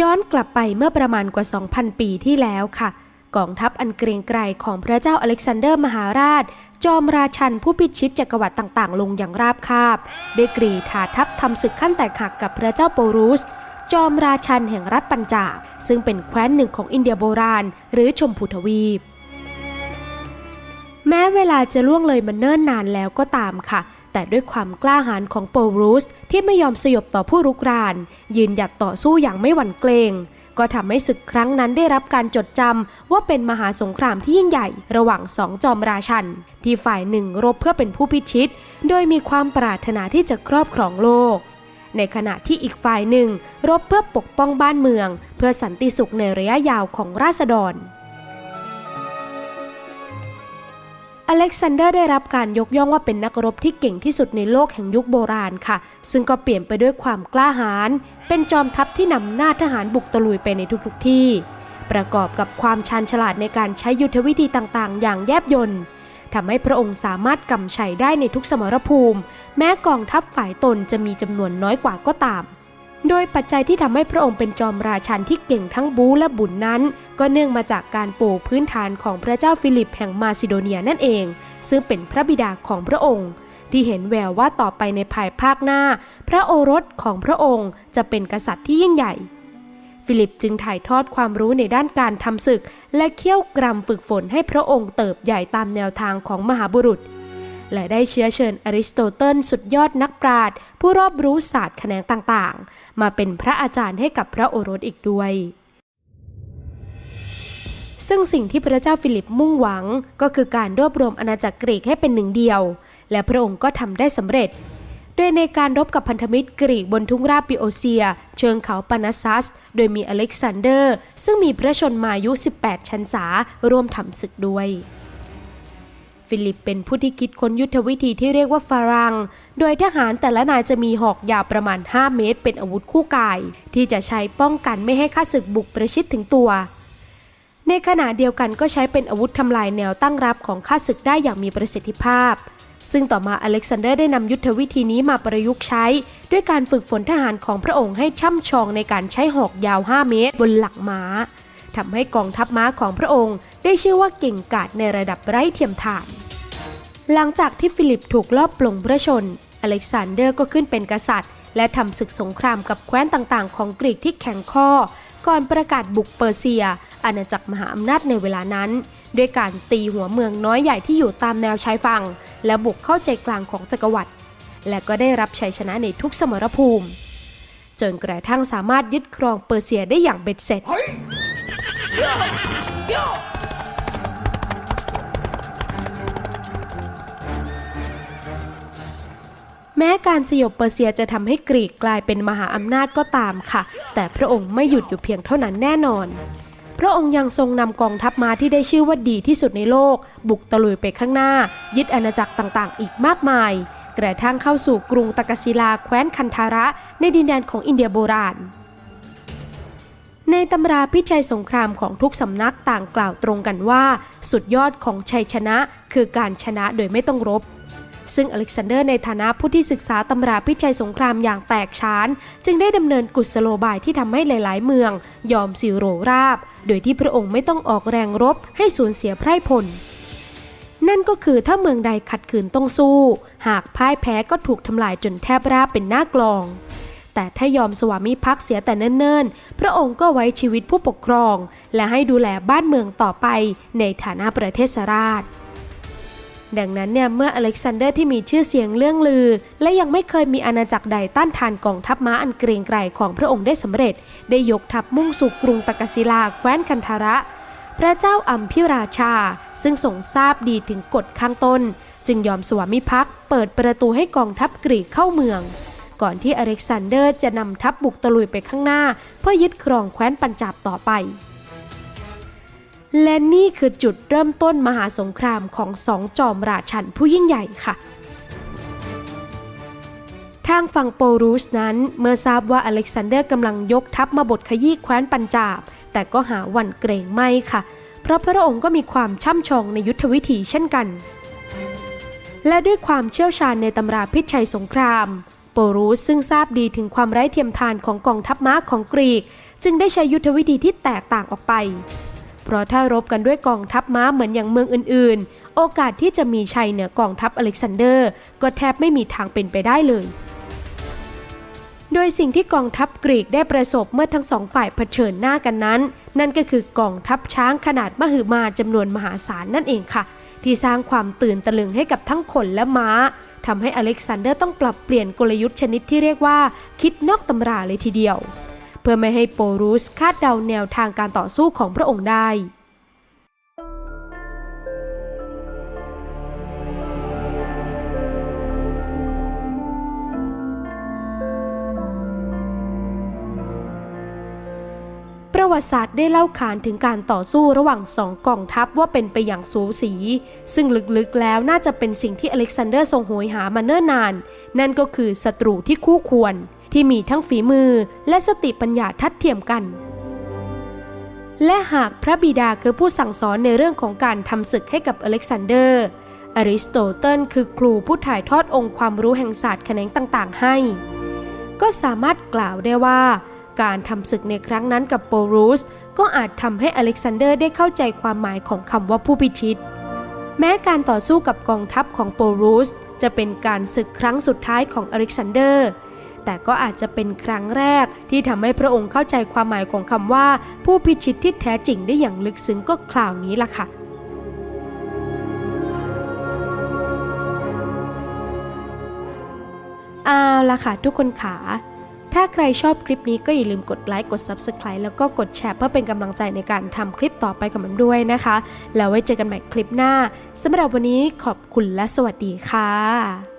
ย้อนกลับไปเมื่อประมาณกว่า 2,000 ปีที่แล้วค่ะ กองทัพอันเกรียงไกรของพระเจ้าอเล็กซานเดอร์มหาราช จอมราชันผู้พิชิตจักรวรรดิต่างๆ ลงอย่างราบคาบ ได้กรีธาทัพทำศึกขั้นแตกหักกับพระเจ้าโปรุส จอมราชันแห่งรัฐปัญจาบ ซึ่งเป็นแคว้นหนึ่งของอินเดียโบราณ หรือชมพูทวีป แม้เวลาจะล่วงเลยมาเนิ่นนานแล้วก็ตามค่ะ แต่ด้วยความกล้าหาญของโปรูสที่ไม่ยอมสยบต่อผู้รุกราน ยืนหยัดต่อสู้อย่างไม่หวั่นเกรงก็ทำให้ศึกครั้งนั้นได้รับการจดจำว่าเป็นมหาสงครามที่ยิ่งใหญ่ระหว่างสองจอมราชัน ที่ฝ่ายหนึ่งรบเพื่อเป็นผู้พิชิต โดยมีความปรารถนาที่จะครอบครองโลก ในขณะที่อีกฝ่ายหนึ่งรบเพื่อปกป้องบ้านเมือง เพื่อสันติสุขในระยะยาวของราษฎร อเล็กซานเดอร์ได้รับการยกย่องว่าเป็นนักรบที่เก่งที่สุดในโลกแห่งยุคโบราณค่ะ ซึ่งก็เปลี่ยนไปด้วยความกล้าหาญ เป็นจอมทัพที่นำหน้าทหารบุกตะลุยไปในทุกๆที่ ประกอบกับความชาญฉลาดในการใช้ยุทธวิธีต่างๆ อย่างแยบยลทำให้พระองค์สามารถกำชัยได้ในทุกสมรภูมิ แม้กองทัพฝ่ายตนจะมีจำนวนน้อยกว่าก็ตาม โดยปัจจัยที่ทำให้พระองค์เป็นจอมราชันที่เก่งทั้งบูและบุญนั้น ก็เนื่องมาจากการปูพื้นฐานของพระเจ้าฟิลิปแห่งมาซิโดเนียนั่นเอง ซึ่งเป็นพระบิดาของพระองค์ ที่เห็นแววว่าต่อไปในภายภาคหน้า พระโอรสของพระองค์จะเป็นกษัตริย์ที่ยิ่งใหญ่ ฟิลิปจึงถ่ายทอดความรู้ในด้านการทำศึก และเคี่ยวกรำฝึกฝนให้พระองค์เติบใหญ่ตามแนวทางของมหาบุรุษ และได้เชื้อเชิญอริสโตเติลสุดยอดนักปราชญ์ผู้รอบรู้ศาสตร์แขนงต่างๆ มาเป็นพระอาจารย์ให้กับพระโอรสอีกด้วยซึ่งสิ่งที่พระเจ้าฟิลิปมุ่งหวังก็คือการรวบรวมอาณาจักรกรีกให้เป็นหนึ่งเดียว และพระองค์ก็ทำได้สำเร็จ โดยในการรบกับพันธมิตรกรีกบนทุ่งราบปิโอเซีย เชิงเขาปานาซัส โดยมีอเล็กซานเดอร์ ซึ่งมีพระชนมายุ 18 ชันษาร่วมทำศึกด้วย ฟิลิปเป็นผู้ที่คิดค้นยุทธวิธีที่เรียกว่าฟารัง โดยทหารแต่ละนายจะมีหอกยาวประมาณ 5 เมตร เป็นอาวุธคู่กาย ที่จะใช้ป้องกันไม่ให้ข้าศึกบุกประชิดถึงตัว ในขณะเดียวกันก็ใช้เป็นอาวุธทำลายแนวตั้งรับของข้าศึกได้อย่างมีประสิทธิภาพ ซึ่งต่อมาอเล็กซานเดอร์ได้นำยุทธวิธีนี้มาประยุกต์ใช้ ด้วยการฝึกฝนทหารของพระองค์ให้ช่ำชองในการใช้หอกยาว 5 เมตร บนหลังม้าทำให้กองทัพม้าของพระองค์ ได้ชื่อว่าเก่งกาจในระดับไร้เทียมทาน หลังจากที่ฟิลิปถูกลอบปลงพระชน อเล็กซานเดอร์ก็ขึ้นเป็นกษัตริย์ และทำศึกสงครามกับแคว้นต่างๆ ของกรีกที่แข็งข้อ ก่อนประกาศบุกเปอร์เซีย อาณาจักรมหาอำนาจในเวลานั้น ด้วยการตีหัวเมืองน้อยใหญ่ที่อยู่ตามแนวชายฝั่ง และบุกเข้าใจกลางของจักรวรรดิ และก็ได้รับชัยชนะในทุกสมรภูมิ จนกระทั่งสามารถยึดครองเปอร์เซียได้อย่างเบ็ดเสร็จ แม้การสยบเปอร์เซียจะทำให้กรีกกลายเป็นมหาอำนาจก็ตามค่ะ แต่พระองค์ไม่หยุดอยู่เพียงเท่านั้นแน่นอน พระองค์ยังทรงนำกองทัพม้าที่ได้ชื่อว่าดีที่สุดในโลก บุกตะลุยไปข้างหน้า ยึดอาณาจักรต่างๆ อีกมากมาย กระทั่งเข้าสู่กรุงตากศิลาแคว้นคันธาระ ในดินแดนของอินเดียโบราณในตำราพิชัยสงครามของทุกสำนักต่างกล่าวตรงกันว่า สุดยอดของชัยชนะคือการชนะโดยไม่ต้องรบ ซึ่งอเล็กซานเดอร์ในฐานะผู้ที่ศึกษาตำราพิชัยสงครามอย่างแตกฉาน จึงได้ดำเนินกุศโลบายที่ทำให้หลายๆ เมือง ยอมสิโรราบ โดยที่พระองค์ไม่ต้องออกแรงรบให้สูญเสียไพร่พลนั่นก็คือถ้าเมืองใดขัดขืนต้องสู้ หากพ่ายแพ้ก็ถูกทำลายจนแทบราบเป็นหน้ากลอง แต่ถ้ายอมสวามิภักดิ์เสียแต่เนิ่นๆ พระองค์ก็ไว้ชีวิตผู้ปกครอง และให้ดูแลบ้านเมืองต่อไปในฐานะประเทศราช ดังนั้นเนี่ยเมื่ออเล็กซานเดอร์ที่มีชื่อเสียงเรื่องลือ และยังไม่เคยมีอาณาจักรใดต้านทานกองทัพม้าอันเกรียงไกรของพระองค์ได้สำเร็จ ได้ยกทัพมุ่งสู่กรุงตากศิลาแคว้นคันธาระ พระเจ้าอัมพิราชา ซึ่งทรงทราบดีถึงกฎข้างต้น จึงยอมสวามิภักดิ์เปิดประตูให้กองทัพกรีกเข้าเมือง ก่อนที่อเล็กซานเดอร์จะนำทัพบุกตะลุยไปข้างหน้า เพื่อยึดครองแคว้นปัญจาบต่อไป และนี่คือจุดเริ่มต้นมหาสงครามของสองจอมราชันผู้ยิ่งใหญ่ค่ะ ทางฝั่งโปรูสนั้นเมื่อทราบว่าอเล็กซานเดอร์กำลังยกทัพมาบดขยี้แคว้นปัญจาบ แต่ก็หาวันเกรงไม่ค่ะ เพราะพระองค์ก็มีความช่ำชองในยุทธวิธีเช่นกัน และด้วยความเชี่ยวชาญในตำราพิชัยสงคราม โปปรูสซึ่งทราบดีถึงความไร้เทียมทานของกองทัพม้าของกรีก จึงได้ใช้ยุทธวิธีที่แตกต่างออกไป เพราะถ้ารบกันด้วยกองทัพม้าเหมือนอย่างเมืองอื่นๆ โอกาสที่จะมีชัยเหนือกองทัพอเล็กซานเดอร์ ก็แทบไม่มีทางเป็นไปได้เลย โดยสิ่งที่กองทัพกรีกได้ประสบเมื่อทั้งสองฝ่ายเผชิญหน้ากันนั้น นั่นก็คือกองทัพช้างขนาดมหึมาจำนวนมหาศาลนั่นเองค่ะ ที่สร้างความตื่นตะลึงให้กับทั้งคนและม้าทำให้อเล็กซานเดอร์ต้องปรับเปลี่ยนกลยุทธ์ชนิดที่เรียกว่า คิดนอกตำราเลยทีเดียว เพื่อไม่ให้โปรุสคาดเดาแนวทางการต่อสู้ของพระองค์ได้ ประวัติศาสตร์ได้เล่าขานถึงการต่อสู้ระหว่างสองกองทัพว่าเป็นไปอย่างสูสี ซึ่งลึกๆแล้วน่าจะเป็นสิ่งที่อเล็กซานเดอร์ทรงโหยหามาเนิ่นนาน นั่นก็คือศัตรูที่คู่ควร ที่มีทั้งฝีมือและสติปัญญาทัดเทียมกัน และหากพระบิดาคือผู้สั่งสอนในเรื่องของการทำศึกให้กับอเล็กซานเดอร์อริสโตเติลคือครูผู้ถ่ายทอดองค์ความรู้แห่งศาสตร์แขนงต่างๆ ให้ ก็สามารถกล่าวได้ว่า การทำศึกในครั้งนั้นกับโปรูส ก็อาจทำให้อเล็กซานเดอร์ได้เข้าใจความหมายของคำว่าผู้พิชิต แม้การต่อสู้กับกองทัพของโปรูส จะเป็นการศึกครั้งสุดท้ายของอเล็กซานเดอร์ แต่ก็อาจจะเป็นครั้งแรกที่ทำให้พระองค์เข้าใจความหมายของคำว่า ผู้พิชิตที่แท้จริงได้อย่างลึกซึ้งก็คราวนี้ล่ะค่ะเอาละค่ะทุกคนขา ถ้าใครชอบคลิปนี้ก็อย่าลืมกดไลค์กด Subscribe แล้วก็กดแชร์เพื่อเป็นกำลังใจในการทำคลิปต่อไปกับมันด้วยนะคะ แล้วไว้เจอกันใหม่คลิปหน้าสำหรับวันนี้ขอบคุณและสวัสดีค่ะ